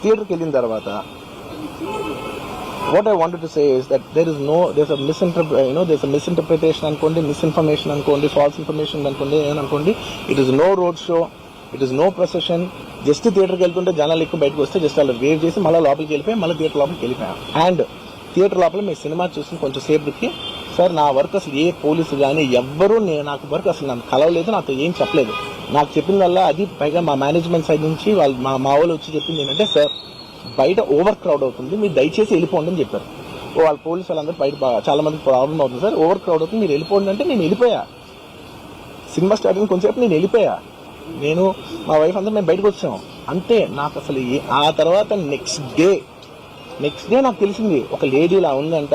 థియేటర్కి వెళ్ళిన తర్వాత what I wanted to say is that there is no this a misinterpr you know this a misinterpretation అనుకోండి misinformation అనుకోండి false information అనుకోండి ఏమనుకోండి it is no road show it is no procession just థియేటర్కి వెళ్తుంటే జనాలు ఎక్కువ బయటకు వస్తే just అలా వేవ్ చేసి మళ్ళీ లోపలికి వెళ్ళిపోయి మళ్ళీ థియేటర్ లోపలికి వెళ్ళిపోయాం అండ్ థియేటర్ లోపల మీ సినిమా చూసిన కొంచెం సేపటికి సార్ నా వర్క్ అసలు ఏ పోలీసు కానీ ఎవ్వరూ నేను నాకు వర్క్ అసలు నన్ను కలవలేదు నాతో ఏం చెప్పలేదు. నాకు చెప్పిందల్లా అది పైగా మా మేనేజ్మెంట్ సైడ్ నుంచి వాళ్ళు మా మా వాళ్ళు వచ్చి చెప్పింది ఏంటంటే సార్ బయట ఓవర్ క్రౌడ్ అవుతుంది మీరు దయచేసి వెళ్ళిపోండి అని చెప్పారు. వాళ్ళ పోలీసు వాళ్ళందరూ బయట చాలా మందికి ప్రాబ్లం అవుతుంది సార్ ఓవర్ క్రౌడ్ అవుతుంది మీరు వెళ్ళిపోండి అంటే నేను వెళ్ళిపోయా. సినిమా స్టార్ట్ అయిన కొంచెంసేపు నేను వెళ్ళిపోయా. నేను మా వైఫ్ అందరూ మేము బయటకు వచ్చాం. అంతే నాకు అసలు ఆ తర్వాత నెక్స్ట్ డే నెక్స్ట్ డే నాకు తెలిసింది ఒక లేడీ ఇలా ఉందంట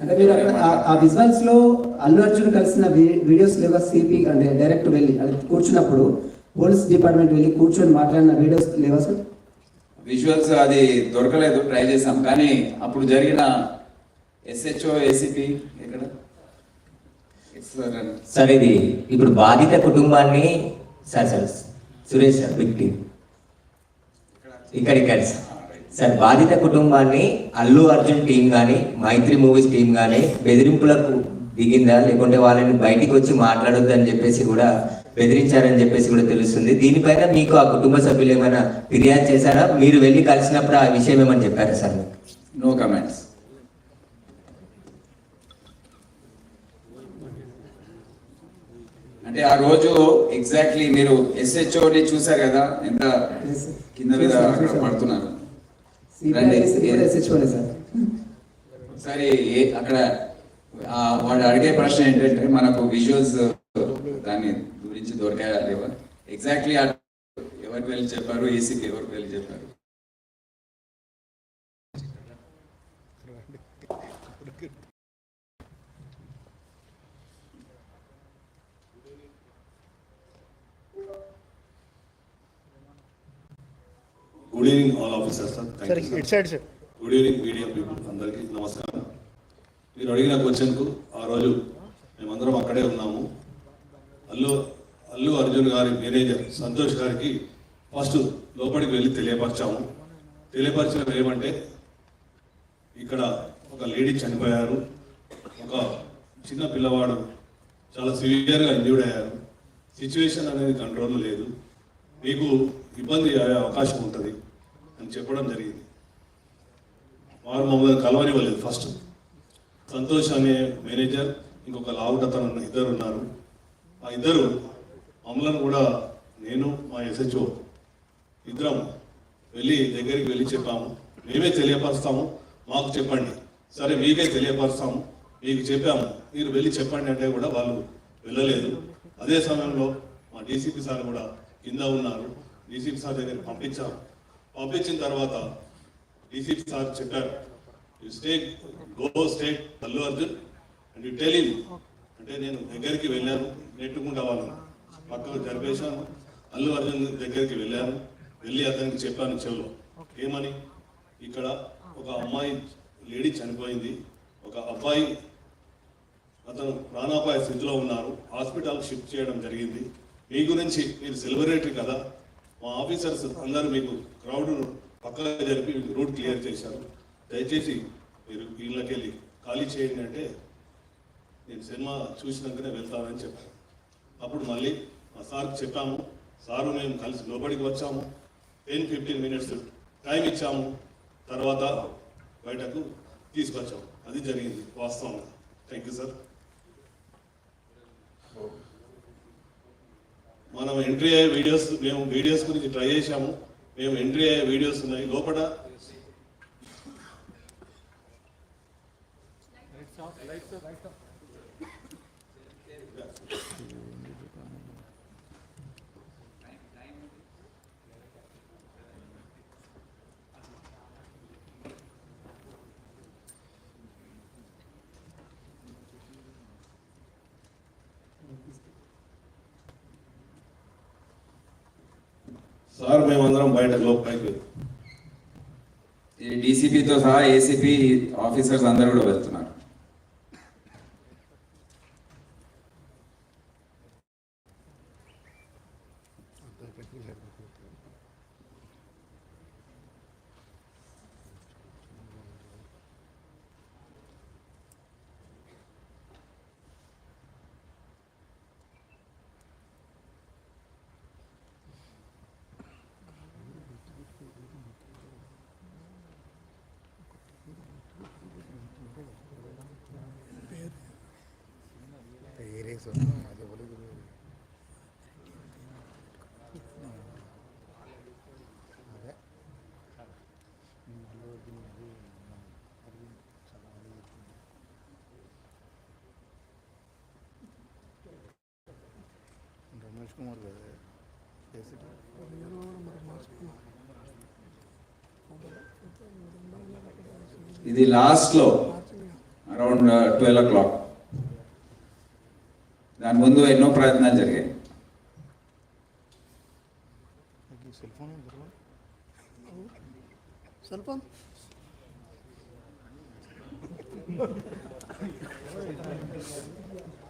అంటే మీరు అక్కడ ఆ- ఆ విజువల్స్లో అల్లు అర్జున్ కలిసిన వీడియోస్ లేవా సిపి అంటే డైరెక్ట్ వెళ్ళి అది కూర్చున్నప్పుడు పోలీస్ డిపార్ట్మెంట్ వెళ్ళి కూర్చొని మాట్లాడిన వీడియోస్ లేవా సార్? విజువల్స్ అది దొరకలేదు ట్రై చేసాం కానీ అప్పుడు జరిగిన ఎస్హెచ్ఓ ఏసీపీ ఎక్కడ? సార్ ఇది ఇప్పుడు బాధిత కుటుంబాన్ని sir sir Suresh sir big team ఇక్కడ. ఇక్కడ సార్. సార్ బాధిత కుటుంబాన్ని అల్లు అర్జున్ టీం కానీ మైత్రి మూవీస్ టీం కానీ బెదిరింపులకు దిగిందా లేకుంటే వాళ్ళని బయటికి వచ్చి మాట్లాడొద్దు అని చెప్పేసి కూడా బెదిరించారని చెప్పేసి కూడా తెలుస్తుంది దీనిపైన మీకు ఆ కుటుంబ సభ్యులు ఏమైనా ఫిర్యాదు చేశారా మీరు వెళ్ళి కలిసినప్పుడు ఆ విషయం ఏమని చెప్పారా సార్? నో కమెంట్స్ అంటే ఆ రోజు ఎగ్జాక్ట్లీ మీరు SHO ని చూసారు కదా ఎంత. కింద మీద. పడుతున్నారు సిపి రండి. ఎస్హెచ్ఓనే సార్ ఒకసారి అక్కడ వాడు అడిగే ప్రశ్న ఏంటంటే మనకు విజువల్స్ దాని గురించి దొరికాయా లేవా? ఎగ్జాక్ట్లీ ఎవరికి వెళ్ళి చెప్పారు? ఏసీకి ఎవరికి వెళ్ళి చెప్పారు? Good evening all officer sir good evening media people అందరికీ నమస్కారం మీరు అడిగిన క్వశ్చన్కు ఆ రోజు మేమందరం అక్కడే ఉన్నాము. అల్లు అల్లు అర్జున్ గారి మేనేజర్ సంతోష్ గారికి ఫస్ట్ లోపలికి వెళ్ళి తెలియపరిచాము. తెలియపరచడం ఏమంటే ఇక్కడ ఒక లేడీ చనిపోయారు. ఒక చిన్న పిల్లవాడు చాలా సివియర్గా ఇంజూర్డ్ అయ్యారు. సిచ్యువేషన్ అనేది కంట్రోల్ లేదు. మీకు ఇబ్బంది అయ్యే అవకాశం ఉంటుంది. అని చెప్పడం జరిగింది. వారు మమ్మల్ని కలవనివ్వలేదు. ఫస్ట్ సంతోష్ అనే మేనేజర్ ఇంకొక లావుట తన ఇద్దరు ఉన్నారు. ఆ ఇద్దరు మమ్మల్ని కూడా నేను మా ఎస్హెచ్ఓ ఇద్దరం వెళ్ళి దగ్గరికి వెళ్ళి చెప్పాము. మేమే తెలియపరుస్తాము మాకు చెప్పండి. సరే మీకే తెలియపరుస్తాము మీకు చెప్పాము. మీరు వెళ్ళి చెప్పండి అంటే కూడా వాళ్ళు వెళ్ళలేదు. అదే సమయంలో మా డీసీపీ సార్ కూడా కింద ఉన్నారు. డీసీపీ సార్ దగ్గరికి పంపించాము పంపించిన తర్వాత డీసీపీ సార్ చెప్పారు you stay go state Allu Arjun and you tell him అంటే నేను దగ్గరికి వెళ్ళాను నెట్టుకుంటా వాళ్ళను. పక్కకు జరిపేశాను అల్లు అర్జున్ దగ్గరికి వెళ్ళాను. వెళ్ళి అతనికి చెప్పాను చెవులో ఏమని? ఇక్కడ ఒక అమ్మాయి లేడీ చనిపోయింది. ఒక అబ్బాయి అతను ప్రాణాపాయ స్థితిలో ఉన్నారు. హాస్పిటల్ షిఫ్ట్ చేయడం జరిగింది. మీ గురించి మీరు సెలబ్రేటరీ కదా మా ఆఫీసర్స్ అందరూ మీకు క్రౌడ్ పక్కగా జరిపి మీకు రూట్ క్లియర్ చేశారు. దయచేసి మీరు వీళ్ళకి వెళ్ళి ఖాళీ చేయండి అంటే నేను సినిమా చూసినాకనే వెళ్తానని చెప్పాను. అప్పుడు మళ్ళీ మా సార్కి చెప్పాము సారు మేము కలిసి లోపలికి వచ్చాము. టెన్ ఫిఫ్టీన్ మినిట్స్ టైం ఇచ్చాము. తర్వాత బయటకు తీసుకొచ్చాము. అది జరిగింది వాస్తవంగా. థ్యాంక్ యూ సార్ మనం ఎంట్రీ అయ్యే వీడియోస్ మేము వీడియోస్ గురించి ట్రై చేశాము. మేము ఎంట్రీ అయ్యే వీడియోస్ ఉన్నాయి. లోపల సార్ మేమందరం బయట లోపలికి ఈ డీసీపీతో సహా ఏసీపీ ఆఫీసర్స్ అందరూ కూడా వెళ్తున్నారు రమేష్ కుమార్ కదా ఇది లాస్ట్లో around twelve o'clock దాని ముందు ఎన్నో ప్రయత్నాలు జరిగాయి సెల్ ఫోన్ సెల్ ఫోన్